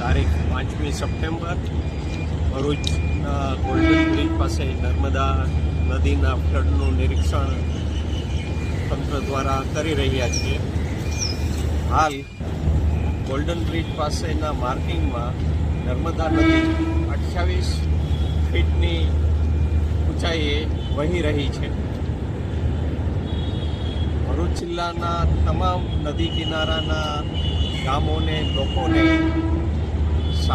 તારીખ પાંચમી સપ્ટેમ્બર, ભરૂચના ગોલ્ડન બ્રિજ પાસે નર્મદા નદીના ફ્લડનું નિરીક્ષણ તંત્ર દ્વારા કરી રહ્યા છીએ. હાલ ગોલ્ડન બ્રિજ પાસેના માર્કિંગમાં નર્મદા નદી અઠ્યાવીસ ફીટની ઊંચાઈએ વહી રહી છે. ભરૂચ જિલ્લાના તમામ નદી કિનારાના ગામોને, લોકોને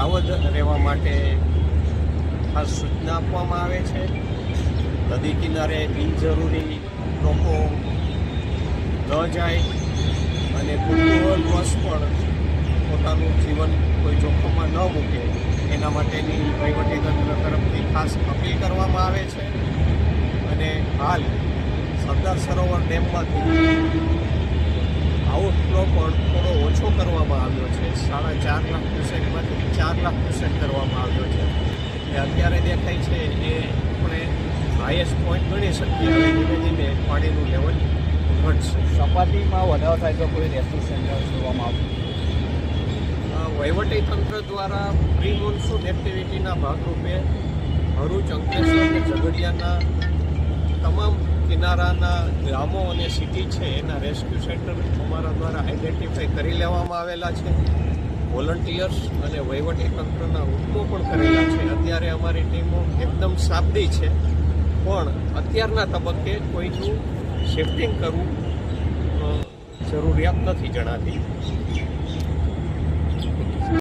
સાવધ રહેવા માટે ખાસ સૂચના આપવામાં આવે છે. નદી કિનારે બિનજરૂરી લોકો ન જાય અને કુતૂહલવશ પણ પોતાનું જીવન કોઈ જોખમમાં ન મૂકે. એના માટેની વહીવટીતંત્ર તરફથી ખાસ અપીલ કરવામાં આવે છે. અને હાલ સરદાર સરોવર ડેમમાંથી આઉટફ્લો પણ થોડો ઓછો કરવામાં આવ્યો છે. સાડા ચાર લાખ ક્યુસેકમાંથી ચાર લાખ ક્યુસેક કરવામાં આવ્યો છે. એ અત્યારે દેખાય છે એ આપણે હાઈએસ્ટ પોઈન્ટ ગણી શકીએ ધીમે ધીમે પાણીનું લેવલ ઘટશે. સપાટીમાં વધારો થાય તો કોઈ રેસ્ક્યુ સેન્ટર શોધવામાં આવશે અ, વહીવટી તંત્ર દ્વારા પ્રી મોન્સૂન એક્ટિવિટીના ભાગરૂપે ભરૂચ અંકલેશ્વર અને ઝઘડિયાના તમામ કિનારાના ગામો અને સિટી છે એના રેસ્ક્યુ સેન્ટર અમારા દ્વારા આઈડેન્ટિફાઈ કરી લેવામાં આવેલા છે. વોલન્ટિયર્સ અને વહીવટી તંત્રના હુકમો પણ કરેલા છે. અત્યારે અમારી ટીમો એકદમ સાબદી છે. પણ અત્યારના તબક્કે કોઈનું શિફ્ટિંગ કરવું જરૂરિયાત નથી જણાતી.